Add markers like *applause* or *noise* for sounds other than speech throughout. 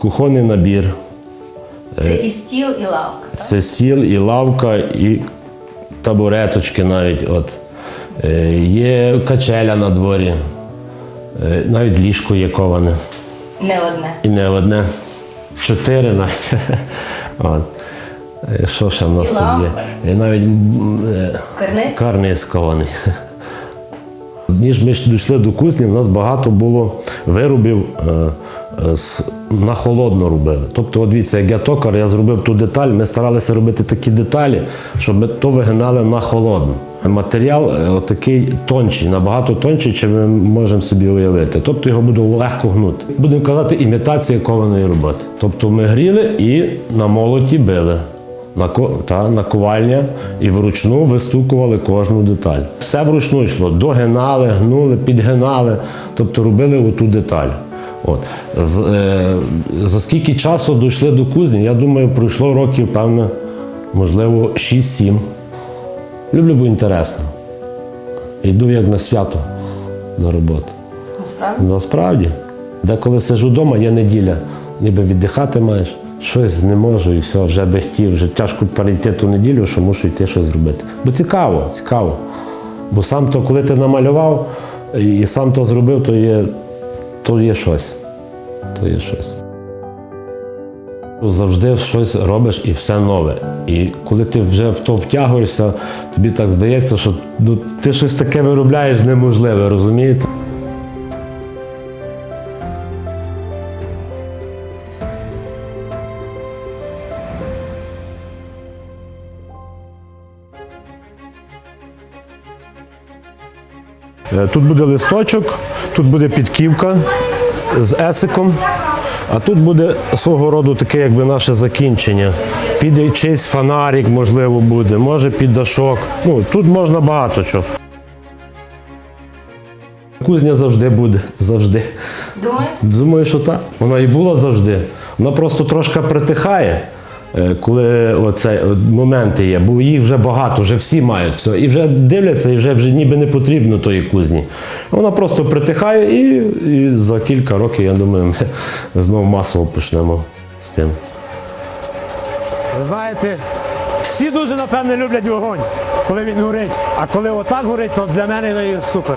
кухонний набір. Це і стіл, і лавка. так? Це стіл, і лавка, і табуреточки навіть. От. Е, Є качеля на дворі, Е, навіть ліжко є коване. Не одне. І не одне. Чотири навіть. От. Е, Що ще в нас тут є? І навіть е, Карниз? карниз кований. Ніж ми дійшли до кузні, в нас багато було виробів е, е, на холодно робили. Тобто, от дивіться, як я токар, я зробив ту деталь, ми старалися робити такі деталі, щоб ми то вигинали на холодно. Матеріал е, отакий тонший, набагато тонший, чим ми можемо собі уявити. Тобто його буде легко гнути. Будемо казати, імітація кованої роботи. Тобто ми гріли і на молоті били. На, та, наковальня і вручну вистукували кожну деталь. Все вручну йшло. Догинали, гнули, підгинали, тобто робили оту деталь. От. З, е, за скільки часу дійшли до кузні, я думаю, пройшло років, певно, можливо, 6-7. Люблю, бо інтересно. Йду як на свято на роботу. Насправді? Насправді, деколи сижу вдома, є неділя, ніби віддихати маєш, щось не можу і все, вже би хотів, вже тяжко перейти ту неділю, що мушу йти щось зробити. Бо цікаво, цікаво. Бо сам то, коли ти намалював і сам то зробив, то є, то є щось. То є щось. Завжди щось робиш і все нове. І коли ти вже в то втягуєшся, тобі так здається, що ну, ти щось таке виробляєш неможливе, розумієте? Тут буде листочок, тут буде підківка з есиком, а тут буде свого роду таке, якби наше закінчення. Піде чийсь фонарик, можливо, буде, може піддашок. Ну, тут можна багато чого. Кузня завжди буде, завжди. Думаю, Думаю, що так. Вона і була завжди. Вона просто трошки притихає, е, коли оце от моменти є, бо їх вже багато, вже всі мають все. І вже дивляться, і вже, вже ніби не потрібно тої кузні. Вона просто притихає і, і за кілька років, я думаю, ми *laughs* знову масово почнемо з тим. Ви знаєте, всі дуже напевне люблять вогонь, коли він горить. А коли отак горить, то для мене він супер.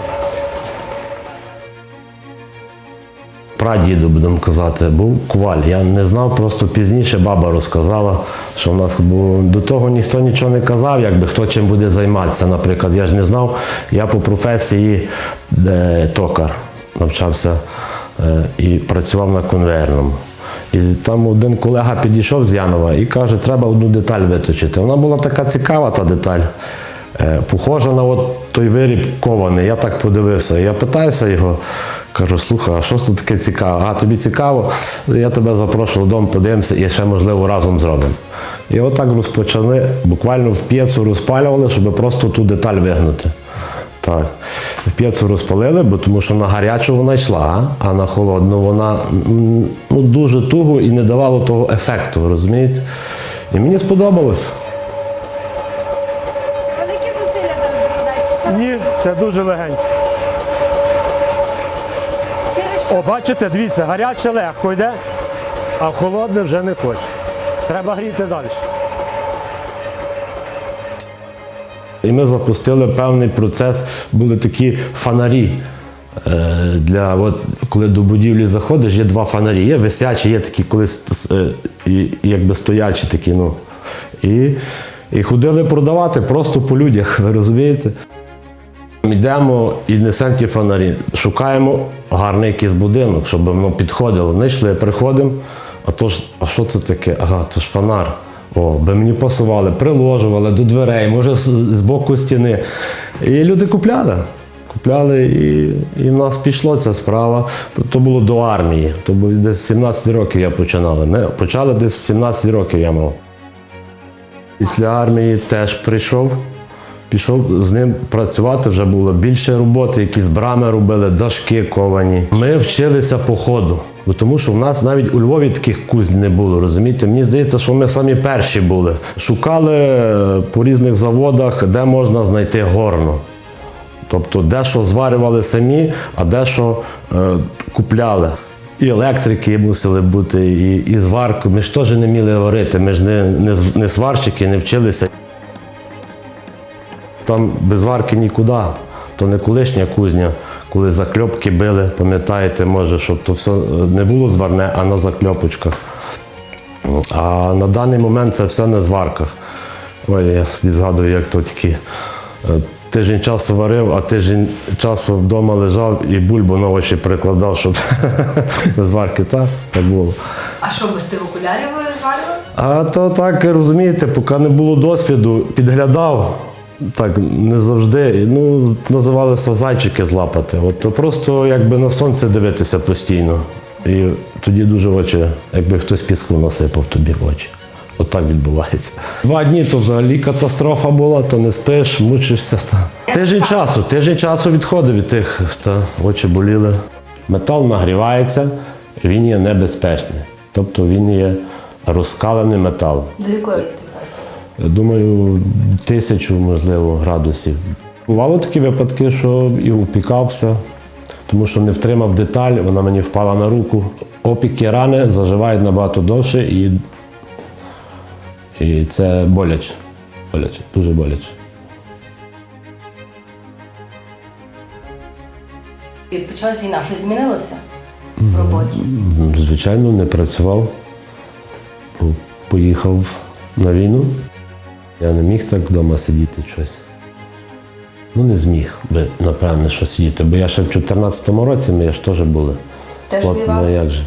Прадіду, будемо казати, був коваль. Я не знав, просто пізніше баба розказала, що в нас бо до того ніхто нічого не казав, якби хто чим буде займатися. Наприклад, я ж не знав, я по професії е, токар навчався е, і працював на конвейерному. І там один колега підійшов з Янова і каже, треба одну деталь виточити. Вона була така цікава, та деталь. Е, Похожа на от той виріб кований. Я так подивився. Я питаюся його, кажу, слухай, а що тут таке цікаве? А тобі цікаво? Я тебе запрошую додому, подивимося і ще, можливо, разом зробимо. І отак розпочали, буквально в п'єцу розпалювали, щоб просто ту деталь вигнути. Так. В п'єцу розпалили, бо тому що на гарячу вона йшла, а на холодну вона ну, дуже туго і не давало того ефекту, розумієте? І мені сподобалось. великі зусилля зараз викладаєш. Чи це Ні, це дуже легенько. О, бачите, дивіться, гаряче легко йде, а холодне вже не хоче. Треба гріти далі. І ми запустили певний процес, були такі фонарі. Е, Для, от, коли до будівлі заходиш, є два фонарі. Є висячі, є такі, коли е, якби стоячі такі. Ну. І, і ходили продавати просто по людях, ви розумієте? Йдемо і несемо ті фонарі. Шукаємо гарний якийсь будинок, щоб воно підходило. Знайшли, приходимо. А то ж, а що це таке? Ага, то ж фонар. О, би мені пасували, приложували до дверей, може з, з боку стіни. І люди купляли. Купляли, і, і в нас пішло ця справа. То було до армії. То було десь 17 років я починали. Ми почали десь в 17 років я мав. Після армії теж прийшов. Пішов з ним працювати, вже було більше роботи, якісь брами робили, дашки ковані. Ми вчилися по ходу, бо тому що в нас навіть у Львові таких кузень не було. Розумієте? Мені здається, що ми самі перші були. Шукали е, по різних заводах, де можна знайти горно. Тобто дещо зварювали самі, а дещо е, купляли. і електрики мусили бути, і, і зварку. Ми ж теж не вміли варити, ми ж не, не, не сварщики, не вчилися. Там без варки нікуди. То не колишня кузня, коли закльопки били, пам'ятаєте, може, щоб то все не було зварне, а на закльопочках. А на даний момент це все на зварках. Ой, я собі згадую, як то тільки е, тиждень часу варив, а тиждень часу вдома лежав і бульбу на очі прикладав, щоб *laughs* зварки так, так було. А що, без тих окулярів ви? А то так, розумієте, поки не було досвіду, підглядав. Так не завжди. Ну, називалися зайчики злапати. От просто якби на сонце дивитися постійно. І тоді дуже очі, якби хтось піску насипав тобі очі. От так відбувається. Два дні то взагалі катастрофа була, то не спиш, мучишся. Та. Тиждень часу, тиждень часу відходив від тих, та очі боліли. Метал нагрівається, він є небезпечний. Тобто він є розкалений метал. До якої? Думаю, тисячу, можливо, градусів. Бувало такі випадки, що і упікався, тому що не втримав деталь, вона мені впала на руку. Опіки рани заживають набагато довше і, і це боляче. Боляче, дуже боляче. Почалась війна, щось змінилося в роботі? Звичайно, не працював, поїхав на війну. Я не міг так вдома сидіти щось. Ну, не зміг би, напевне, що сидіти, бо я ще в 2014 році ми ж теж були. Теж? Ну як же.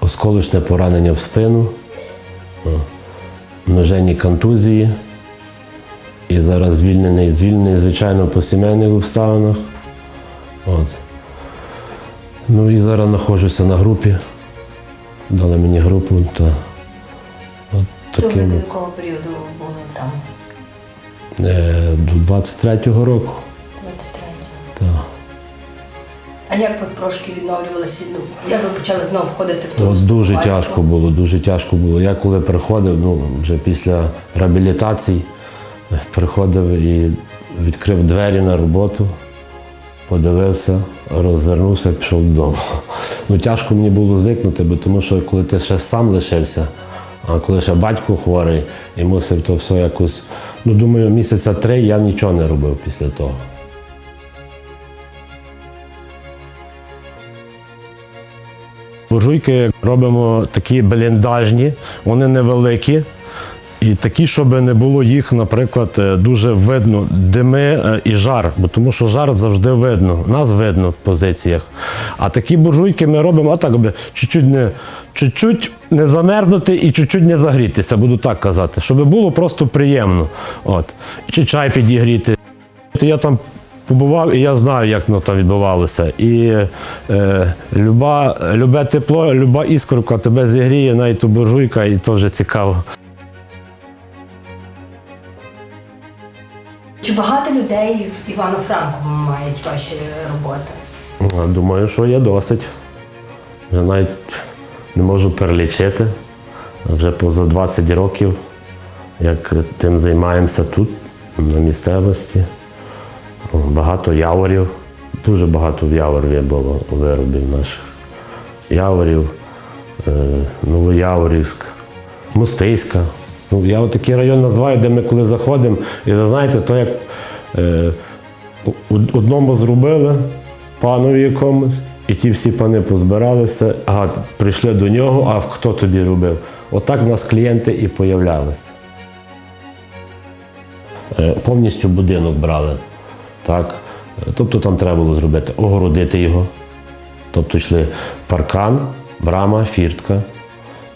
Осколочне поранення в спину, о, множенні контузії. І зараз звільнений, звільнений, звичайно, по сімейних обставинах. От. Ну і зараз знаходжуся на групі. Дали мені групу, та То ви до якого періоду були там? е, до 23-го року. 23 Та. А як ви трошки відновлювалися? Ну, як ви почали знову входити в ту От дуже ситуацію? тяжко було, дуже тяжко було. Я коли приходив, ну вже після реабілітації, е, приходив і відкрив двері на роботу, подивився, розвернувся, пішов додому. Ну тяжко мені було звикнути, бо тому що коли ти ще сам лишився, а коли ще батько хворий і мусив то все якось. Ну думаю, місяця три я нічого не робив після того. Буржуйки робимо такі бліндажні, вони невеликі. І такі, щоб не було їх, наприклад, е, дуже видно дими е, і жар, бо тому що жар завжди видно, нас видно в позиціях. А такі буржуйки ми робимо отак, аби чуть-чуть не, чуть-чуть не замерзнути і чуть-чуть не загрітися, буду так казати, щоб було просто приємно. От. Чи чай підігріти. Я там побував і я знаю, як воно там відбувалося. І е, люба, любе тепло, люба іскорка тебе зігріє, навіть буржуйка, і то вже цікаво. Людей в Івано-Франковому мають ваші роботи? Думаю, що є досить. Вже навіть не можу перелічити. Вже поза 20 років, як тим займаємося тут, на місцевості. Багато яворів, дуже багато в яворів було виробів наших. Яворів, е, Новояворівськ, Мустийська. Ну, я такий район називаю, де ми коли заходимо, і ви знаєте, то як одному зробили панові якомусь, і ті всі пани позбиралися, ага, прийшли до нього, а хто тобі робив? Отак в нас клієнти і появлялися. Е, Повністю будинок брали. Так? Е, Тобто там треба було зробити, огородити його. Тобто йшли паркан, брама, фіртка,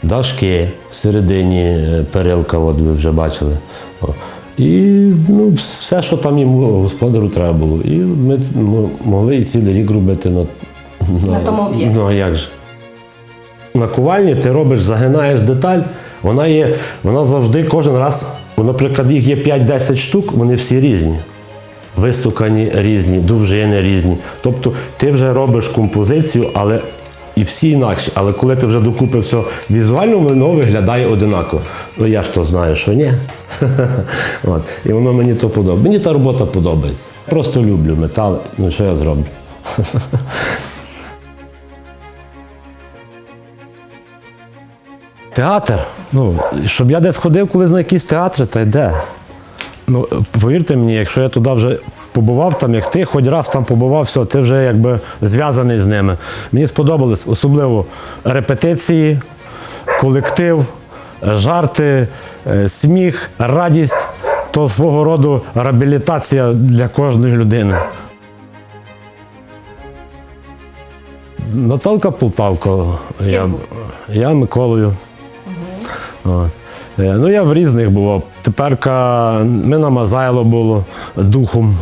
дашки, всередині е, перилка, от ви вже бачили. І ну, все, що там йому господарю треба було. І ми могли і цілий рік робити на, На тому об'єкті. Ну а як же? На ковальні ти робиш, загинаєш деталь, вона є, вона завжди кожен раз, наприклад, їх є 5-10 штук, вони всі різні. Вистукані різні, довжини різні. Тобто ти вже робиш композицію, але і всі інакші. Але коли ти вже докупи все візуально, воно виглядає одинаково. Ну я ж то знаю, що ні. *laughs* От. І воно мені то подобається. Мені та робота подобається. Просто люблю метал, ну що я зроблю? *laughs* Театр. Ну, щоб я десь ходив колись на якісь театри, та йде. Ну, повірте мені, якщо я туди вже побував, там, як ти хоч раз там побував, все, ти вже якби зв'язаний з ними. Мені сподобались особливо репетиції, колектив, жарти, е, сміх, радість. То свого роду реабілітація для кожної людини. Наталка Полтавко. Я, я Миколою. От. Е, Ну, я в різних бував. Теперка ми на Мазайло було духом.